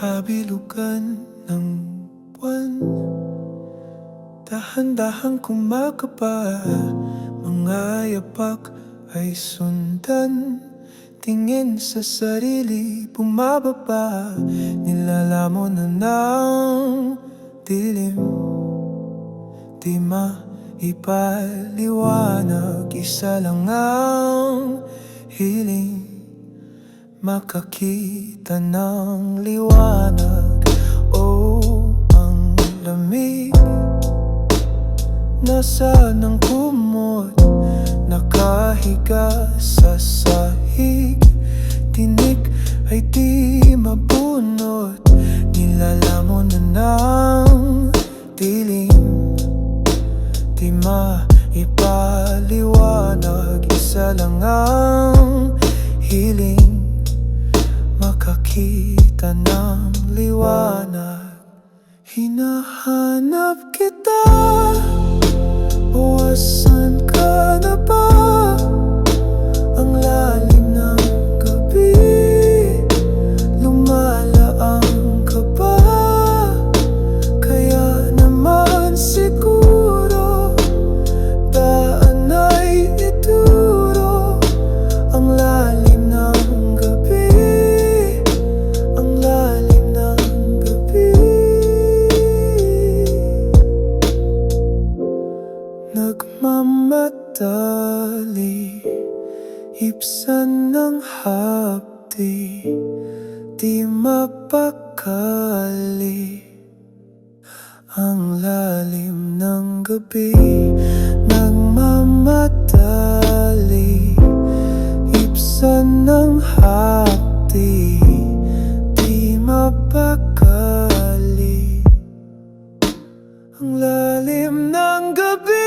kabilugan ng buwan. Dahan-dahan kumakaba Mga yapak ay sundan. Tingin sa sarili bumababa. Nilalamon na ng dilim. Di maipaliwanag Isa lang ang hiling Makakita ng liwanag. Oh, ang lamig Nasaan ang kumot Nakahiga sa sahig. Tinik ay di mabunot. Nilalamon na ng dilim. Di maipaliwanag. Isa lang ang hiling Makakita ng liwanag Hinahanap kita madali Ipsan ng hapdi Di mapakali. Ang lalim ng gabi Nagmamadali Ipsan ng hapdi Di mapakali. Ang lalim ng gabi